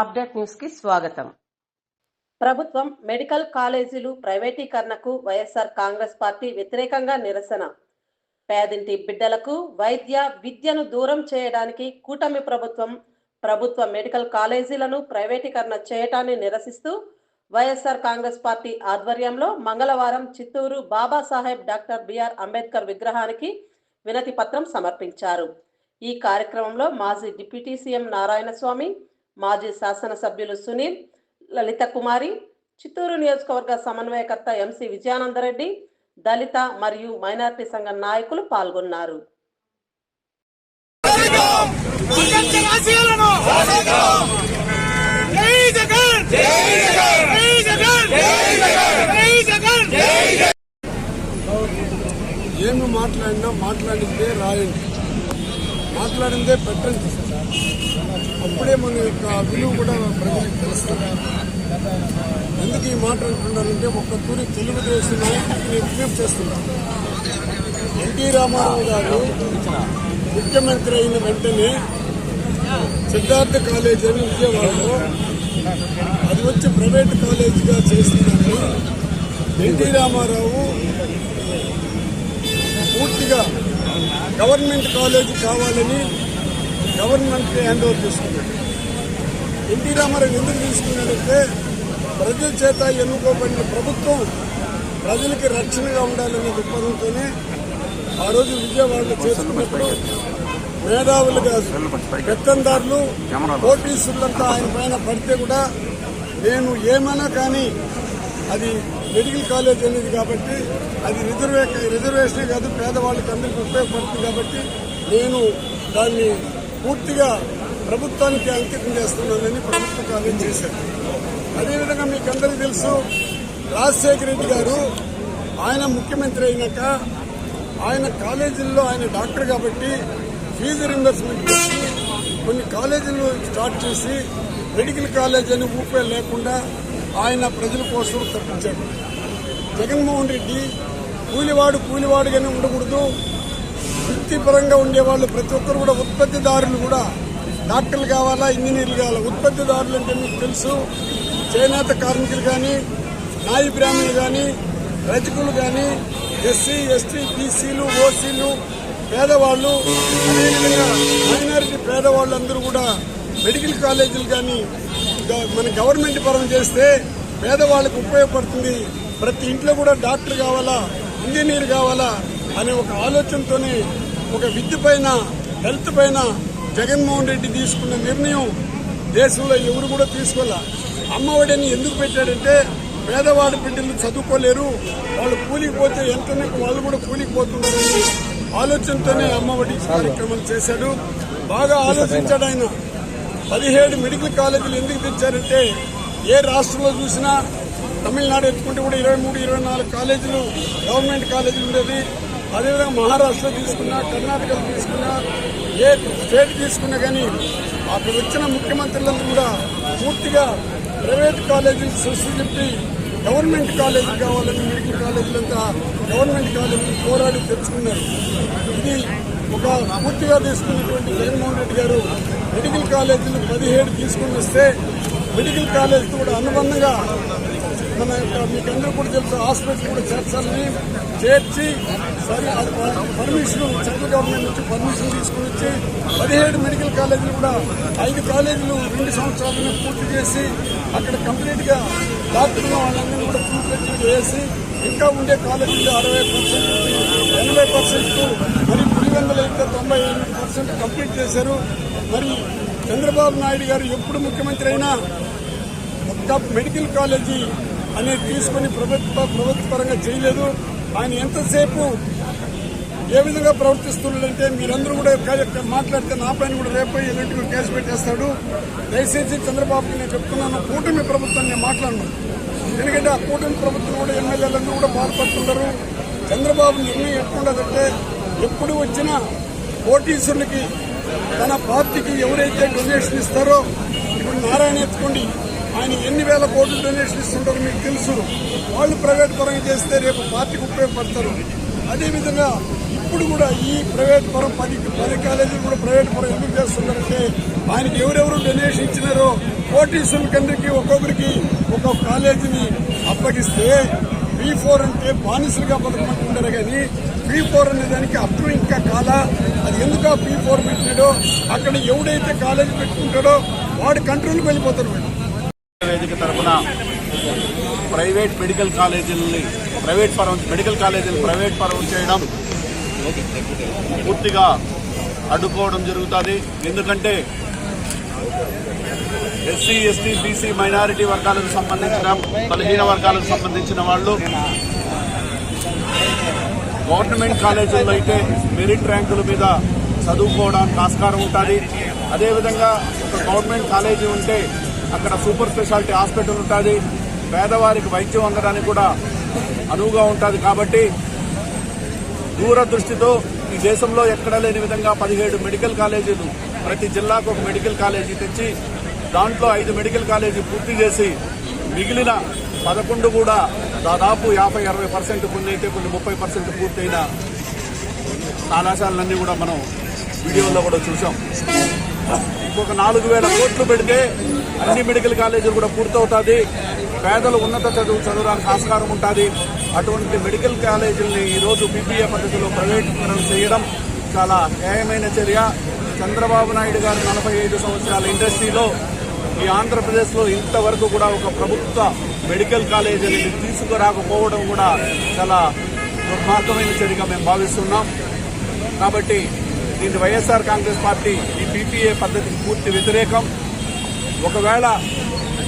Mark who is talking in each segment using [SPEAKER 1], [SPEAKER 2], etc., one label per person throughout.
[SPEAKER 1] Update న్యూస్కి స్వాగతం. ప్రభుత్వం మెడికల్ కాలేజీలు ప్రైవేటీకరణకు వైఎస్ఆర్ కాంగ్రెస్ పార్టీ వ్యతిరేకంగా నిరసన. పేదింటి బిడ్డలకు వైద్య విద్యను దూరం చేయడానికి కూటమి ప్రభుత్వం ప్రభుత్వ మెడికల్ కాలేజీలను ప్రైవేటీకరణ చేయటాన్ని నిరసిస్తూ వైఎస్ఆర్ కాంగ్రెస్ పార్టీ ఆధ్వర్యంలో మంగళవారం Chittoor Babasaheb doctor B R Ambedkar విగ్రహానికి వినతి పత్రం సమర్పించారు. ఈ కార్యక్రమంలో మాజీ డిప్యూటీ సీఎం నారాయణ స్వామి మాజీ శాసనసభ్యులు సునీల్ లలిత కుమారి చిత్తూరు నియోజకవర్గ సమన్వయకర్త ఎంసి విజయానందరెడ్డి దళిత మరియు మైనార్టీ సంఘ నాయకులు పాల్గొన్నారు.
[SPEAKER 2] అంబేద్కర్ ఆశయాలను జై జగన్! జై జగన్! జై జగన్!
[SPEAKER 3] ఏమి మాట్లాడినా మాట్లాడిందే రాయండి. మాట్లాడిందే పెట్టండి. అప్పుడే మన యొక్క విలువ కూడా ప్రజలకు తెలుస్తుంది. ఎందుకు ఈ మాట అంటున్నారంటే ఒక్క తూరి తెలుగుదేశం నాయకుడిని నేను విజ్ఞప్తి చేస్తున్నాను ఎన్టీ రామారావు గారు ముఖ్యమంత్రి అయిన వెంటనే సిద్ధార్థ కాలేజ్ అని విజయవాడలో అది వచ్చి ప్రైవేట్ కాలేజీగా చేసిందని ఎన్టీ రామారావు పూర్తిగా గవర్నమెంట్ కాలేజ్ కావాలని గవర్నమెంట్ హ్యాండ్ ఓవర్ చేసుకున్నాడు ఎన్టీ రామారావు ఎందుకు తీసుకున్నాడంటే ప్రజల చేత ఎన్నుకోబడిన ప్రభుత్వం ప్రజలకి రక్షణగా ఉండాలనే దృక్పథంతోనే ఆ రోజు విజయవాడలో చేసుకున్నప్పుడు మేధావులు కాదు పెత్తందారులు పోటీసులంతా ఆయన పైన పడితే కూడా నేను ఏమైనా కానీ అది మెడికల్ కాలేజ్ అనేది కాబట్టి అది రిజర్వే రిజర్వేషనే కాదు పేదవాళ్ళకి అందరికీ ఉపయోగపడుతుంది కాబట్టి నేను దాన్ని పూర్తిగా ప్రభుత్వానికి అంకితం చేస్తున్నానని ప్రభుత్వ కార్యం చేశారు. అదేవిధంగా మీకు అందరికీ తెలుసు రాజశేఖర రెడ్డి గారు ఆయన ముఖ్యమంత్రి అయినాక ఆయన కాలేజీల్లో ఆయన డాక్టర్ కాబట్టి ఫీజు రింబర్స్మెంట్ చేసి కొన్ని కాలేజీలు స్టార్ట్ చేసి మెడికల్ కాలేజ్ అని ఊపే లేకుండా ఆయన ప్రజల కోసం తప్పించాడు జగన్మోహన్ రెడ్డి కూలివాడు కూలివాడుగానే ఉండకూడదు వృత్తిపరంగా ఉండేవాళ్ళు ప్రతి ఒక్కరు కూడా ఉత్పత్తిదారులు కూడా. డాక్టర్లు కావాలా ఇంజనీర్లు కావాలా? ఉత్పత్తిదారులు అంటే మీకు తెలుసు. చేనేత కార్మికులు కానీ నాయి బ్రాహ్మణులు కానీ రజకులు కానీ ఎస్సీ ఎస్టీ బీసీలు ఓసీలు పేదవాళ్ళు అదేవిధంగా మైనారిటీ పేదవాళ్ళు అందరూ కూడా మెడికల్ కాలేజీలు కానీ మన గవర్నమెంట్ పరం చేస్తే పేదవాళ్ళకు ఉపయోగపడుతుంది. ప్రతి ఇంట్లో కూడా డాక్టర్ కావాలా ఇంజనీర్ కావాలా అనే ఒక ఆలోచనతోనే ఒక విద్య పైన హెల్త్ పైన జగన్మోహన్ రెడ్డి తీసుకున్న నిర్ణయం దేశంలో ఎవరు కూడా తీసుకోలే. అమ్మఒడిని ఎందుకు పెట్టాడంటే పేదవాడి బిడ్డలు చదువుకోలేరు వాళ్ళు కూలికి పోతే ఎంతనే వాళ్ళు కూడా కూలికి పోతున్నారని ఆలోచనతోనే అమ్మఒడి కార్యక్రమాలు చేశాడు. బాగా ఆలోచించాడు ఆయన. పదిహేడు మెడికల్ కాలేజీలు ఎందుకు తెచ్చారంటే ఏ రాష్ట్రంలో చూసినా తమిళనాడు ఎత్తుకుంటే కూడా ఇరవై మూడు ఇరవై నాలుగు కాలేజీలు గవర్నమెంట్ కాలేజీలు ఉండేది. అదేవిధంగా మహారాష్ట్ర తీసుకున్నా కర్ణాటక తీసుకున్నా ఏ స్టేట్ తీసుకున్నా కానీ అక్కడ వచ్చిన ముఖ్యమంత్రులందరూ కూడా పూర్తిగా ప్రైవేట్ కాలేజీలు సృష్టి చెప్పి గవర్నమెంట్ కాలేజీలు కావాలని మెడికల్ కాలేజీలంతా గవర్నమెంట్ కాలేజీలు పోరాడి తెచ్చుకున్నారు. ఇది ఒక పూర్తిగా తీసుకున్నటువంటి జగన్మోహన్ రెడ్డి గారు మెడికల్ కాలేజీలు పదిహేడు తీసుకుని వస్తే మెడికల్ కాలేజ్ కూడా అనుబంధంగా మన యొక్క మీకు అందరూ కూడా తెలుసు హాస్పిటల్ కూడా చేర్చాలని చేర్చి సరే అది పర్మిషన్ సెంట్రల్ గవర్నమెంట్ నుంచి పర్మిషన్ తీసుకుని వచ్చి పదిహేడు మెడికల్ కాలేజీలు కూడా ఐదు కాలేజీలు రెండు సంవత్సరాలను పూర్తి చేసి అక్కడ కంప్లీట్గా డాక్టర్లు వాళ్ళందరినీ కూడా పూర్తి చేసి ఇంకా ఉండే కాలేజీలు అరవై పర్సెంట్ ఎనభై పర్సెంట్ మరి పులివెందులు అయితే తొంభై పర్సెంట్ కంప్లీట్ చేశారు. మరి చంద్రబాబు నాయుడు గారు ఎప్పుడు ముఖ్యమంత్రి అయినా ఒక మెడికల్ కాలేజీ అనేది తీసుకుని ప్రభుత్వ ప్రభుత్వ పరంగా చేయలేదు. ఆయన ఎంతసేపు ఏ విధంగా ప్రవర్తిస్తున్నాడంటే మీరందరూ కూడా మాట్లాడితే నా పైన కూడా రేపు ఎలాంటి కేసు పెట్టేస్తాడు. దయచేసి చంద్రబాబుకి నేను చెప్తున్నాను. కూటమి ప్రభుత్వం నేను మాట్లాడను. ఎందుకంటే ఆ కూటమి ప్రభుత్వం కూడా ఎమ్మెల్యేలందరూ కూడా బాధపడుతున్నారు చంద్రబాబు నిర్ణయం ఎట్లుండదంటే ఎప్పుడు వచ్చినా కోటీశ్వరులకి తన పార్టీకి ఎవరైతే డొనేషన్ ఇస్తారో ఇప్పుడు నారాయణ ఎత్తుకోండి. ఆయన ఎన్ని వేల కోట్లు డొనేషన్ ఇస్తుంటారో మీకు తెలుసు. వాళ్ళు ప్రైవేట్ పరంగా చేస్తే రేపు పార్టీకి ఉపయోగపడతారు. అదేవిధంగా ఇప్పుడు కూడా ఈ ప్రైవేట్ పరం పది పది కాలేజీలు కూడా ప్రైవేట్ పరం ఎందుకు చేస్తున్నారంటే ఆయనకి ఎవరెవరు డొనేషన్ ఇచ్చినారో కోటీశ్వరుల కిందకి ఒక్కొక్కరికి ఒక్కొక్క కాలేజీని అప్పగిస్తే బీ ఫోర్ అంటే బానిసలుగా బతకమంటున్నారు కానీ బీ ఫోర్ అనే దానికి అప్పుడు ఇంకా కాల? అది ఎందుకు బీ ఫోర్ పెట్టాడో అక్కడ ఎవడైతే కాలేజీ పెట్టుకుంటాడో వాడు కంట్రోల్కి వెళ్ళిపోతాడు
[SPEAKER 4] వేదిక తరపున ప్రైవేట్ మెడికల్ కాలేజీలని ప్రైవేట్ పరం మెడికల్ కాలేజీలు ప్రైవేట్ పరం చేయడం పూర్తిగా అడ్డుకోవడం జరుగుతుంది. ఎందుకంటే ఎస్సీ ఎస్టీ బీసీ మైనారిటీ వర్గాలకు సంబంధించిన బలహీన వర్గాలకు సంబంధించిన వాళ్ళు గవర్నమెంట్ కాలేజీల్లో అయితే మెరిట్ ర్యాంకుల మీద చదువుకోవడానికి ఆస్కారం ఉంటుంది. అదేవిధంగా ఒక గవర్నమెంట్ కాలేజీ ఉంటే అక్కడ సూపర్ స్పెషాలిటీ హాస్పిటల్ ఉంటుంది. పేదవారికి వైద్యం అందడానికి కూడా అనువుగా ఉంటుంది కాబట్టి దూరదృష్టితో ఈ దేశంలో ఎక్కడ లేని విధంగా పదిహేడు మెడికల్ కాలేజీలు ప్రతి జిల్లాకు ఒక మెడికల్ కాలేజీ తెచ్చి దాంట్లో ఐదు మెడికల్ కాలేజీ పూర్తి చేసి మిగిలిన పదకొండు కూడా దాదాపు యాభై అరవై పర్సెంట్ కొన్ని అయితే కొన్ని ముప్పై పర్సెంట్ పూర్తయిన కళాశాలలన్నీ కూడా మనం వీడియోలో కూడా చూసాం ఇంకొక నాలుగు వేల కోట్లు పెడితే అన్ని మెడికల్ కాలేజీలు కూడా పూర్తవుతుంది పేదలు ఉన్నత చదువు చదవడానికి ఆస్కారం ఉంటుంది. అటువంటి మెడికల్ కాలేజీల్ని ఈరోజు పీపీఏ పద్ధతిలో ప్రైవేటీకరణ చేయడం చాలా న్యాయమైన చర్య. చంద్రబాబు నాయుడు గారు నలభై ఐదు సంవత్సరాల ఇండస్ట్రీలో ఈ ఆంధ్రప్రదేశ్లో ఇంతవరకు కూడా ఒక ప్రభుత్వ మెడికల్ కాలేజీని తీసుకురాకపోవడం కూడా చాలా దుర్మార్గమైన చర్యగా మేము భావిస్తున్నాం. కాబట్టి దీని వైఎస్ఆర్ కాంగ్రెస్ పార్టీ ఈ పీపీఏ పద్ధతికి పూర్తి వ్యతిరేకం. ఒకవేళ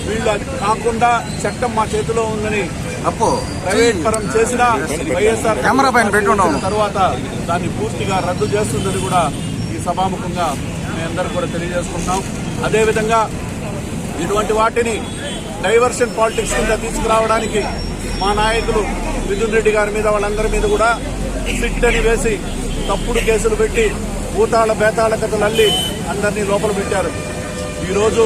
[SPEAKER 4] వీళ్ళు అది కాకుండా చట్టం మా చేతిలో ఉందని
[SPEAKER 5] అప్పు.
[SPEAKER 4] ప్రైవేట్ పరం చేసినా వైఎస్ఆర్
[SPEAKER 5] కెమెరా పైన పెట్టి ఉన్నాము.
[SPEAKER 4] తర్వాత దాన్ని పూర్తిగా రద్దు చేస్తుందని కూడా ఈ సభాముఖంగా మేమందరం కూడా తెలియజేసుకుంటున్నాం. అదేవిధంగా ఇటువంటి వాటిని డైవర్షన్ పాలిటిక్స్ కింద తీసుకురావడానికి మా నాయకులు మిథున్ రెడ్డి గారి మీద వాళ్ళందరి మీద కూడా సిట్ అని వేసి తప్పుడు కేసులు పెట్టి భూతాళ బేతాళ కథలు అల్లి అందరినీ లోపల పెట్టారు. ఈరోజు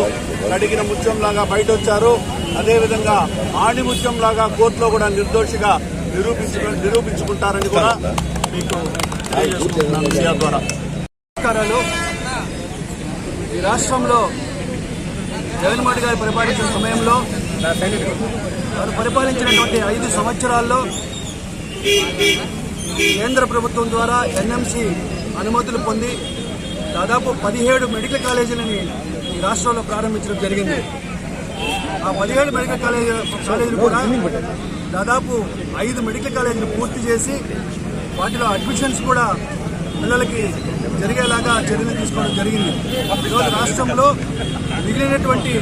[SPEAKER 4] కడిగిన ముత్యంలాగా బయట వచ్చారు అదేవిధంగా ఆణి ముత్యంలాగా కోర్టులో కూడా నిర్దోషిగా నిరూపించు నిరూపించుకుంటారని కూడా మీకు ద్వారా.
[SPEAKER 6] నమస్కారాలు ఈ రాష్ట్రంలో జగన్మోహన్ గారు పరిపాలించిన సమయంలో వారు పరిపాలించినటువంటి ఐదు సంవత్సరాల్లో కేంద్ర ప్రభుత్వం ద్వారా ఎన్ఎంసి అనుమతులు పొంది దాదాపు పదిహేడు మెడికల్ కాలేజీలని ఈ రాష్ట్రంలో ప్రారంభించడం జరిగింది. ఆ పదిహేడు మెడికల్ కాలేజీ కాలేజీలు కూడా దాదాపు ఐదు మెడికల్ కాలేజీలు పూర్తి చేసి వాటిలో అడ్మిషన్స్ కూడా పిల్లలకి జరిగేలాగా చర్యలు తీసుకోవడం జరిగింది. ఈరోజు రాష్ట్రంలో మిగిలినటువంటి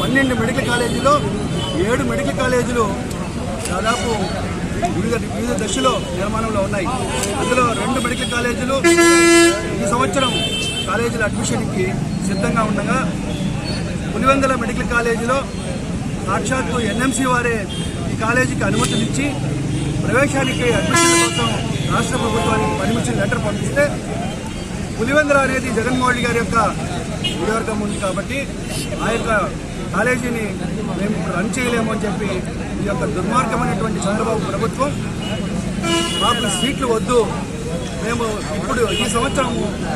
[SPEAKER 6] పన్నెండు మెడికల్ కాలేజీలో ఏడు మెడికల్ కాలేజీలు దాదాపు వివిధ వివిధ దశలో నిర్మాణంలో ఉన్నాయి. అందులో రెండు మెడికల్ కాలేజీలు ఈ సంవత్సరం కాలేజీల అడ్మిషన్కి సిద్ధంగా ఉండగా పులివెందుల మెడికల్ కాలేజీలో సాక్షాత్తు ఎన్ఎంసీ వారే ఈ కాలేజీకి అనుమతులు ఇచ్చి ప్రవేశానికి అడ్మిషన్ కోసం రాష్ట్ర ప్రభుత్వానికి పర్మిషన్ లెటర్ పంపిస్తే పులివెందుల అనేది జగన్మోహన్ రెడ్డి గారి యొక్క నియోజకవర్గం ఉంది కాబట్టి ఆ యొక్క కాలేజీని మేము ఇప్పుడు రన్ చేయలేము అని చెప్పి ఈ యొక్క దుర్మార్గమైనటువంటి చంద్రబాబు ప్రభుత్వం మాకు సీట్లు వద్దు. మేము ఇప్పుడు ఈ సంవత్సరం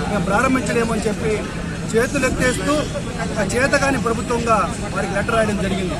[SPEAKER 6] మేము ప్రారంభించలేము అని చెప్పి చేతులు ఎత్తేస్తూ చేత చేతకాని ప్రభుత్వంగా వారికి లెటర్ రాయడం జరిగింది.